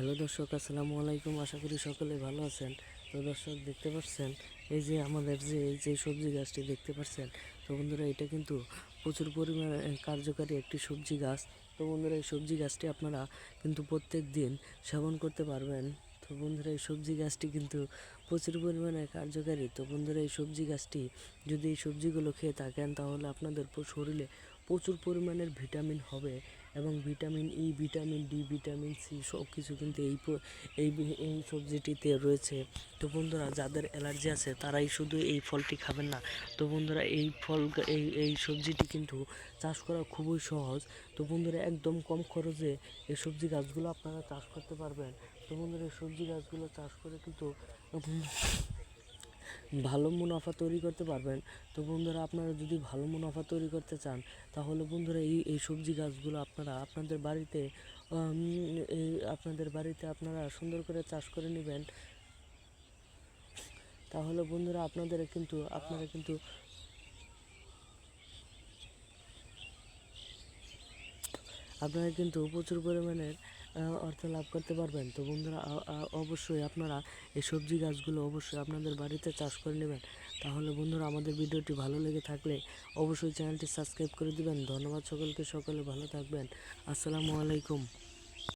Hello দর্শক, আসসালামু আলাইকুম। আশা করি সকলে ভালো আছেন। তো দর্শক, দেখতে পাচ্ছেন, এই যে আমাদের যে, এই যে সবজি গাছটি দেখতে পাচ্ছেন, তো বন্ধুরা, এটা কিন্তু প্রচুর পরিমাণে কার্যকারী একটি সবজি গাছ। তো বন্ধুরা, এই সবজি গাছটি আপনারা কিন্তু প্রত্যেক দিন সেবন করতে পারবেন। তো বন্ধুরা, এই সবজি গাছটি কিন্তু প্রচুর পরিমাণে কার্যকারী। তো বন্ধুরা, এই সবজি গাছটি যদি এই সবজিগুলো খেয়ে থাকেন, তাহলে আপনাদের শরীরে প্রচুর পরিমাণের ভিটামিন হবে। এবং vitamin E vitamin D vitamin C সব কিছু কিন্তু এই এই এই সবজিটিতে রয়েছে। তো বন্ধুরা, যাদের অ্যালার্জি আছে, তারাই শুধু এই ফলটি খাবেন না। তো বন্ধুরা, এই ফল এই এই সবজিটি কিন্তু চাষ করা খুবই সহজ। তো বন্ধুরা, একদম কম খরচে এই সবজি গাছগুলো আপনারা চাষ করতে পারবেন। তো বন্ধুরা, এই সবজি গাছগুলো চাষ করে কিন্তু ভালো মুনাফা তৈরি করতে পারবেন। তো বন্ধুরা, আপনারা যদি ভালো মুনাফা তৈরি করতে চান, তাহলে বন্ধুরা এই এই সবজি গাছগুলো আপনারা আপনাদের বাড়িতে এই আপনাদের বাড়িতে আপনারা সুন্দর করে চাষ করে নেবেন। তাহলে বন্ধুরা, আপনাদের কিন্তু, আপনারা কিন্তু আপনারা কিন্তু প্রচুর পরিমাণের অর্থ লাভ করতে পারবেন। তো বন্ধুরা অবশ্যই আপনারা এই সবজি গাছগুলো অবশ্যই আপনাদের বাড়িতে চাষ করে নেবেন। তাহলে বন্ধুরা, আমাদের ভিডিওটি ভালো লেগে থাকলে অবশ্যই চ্যানেলটি সাবস্ক্রাইব করে দিবেন। ধন্যবাদ সকলকে, সকলে ভালো থাকবেন। আসসালামু আলাইকুম।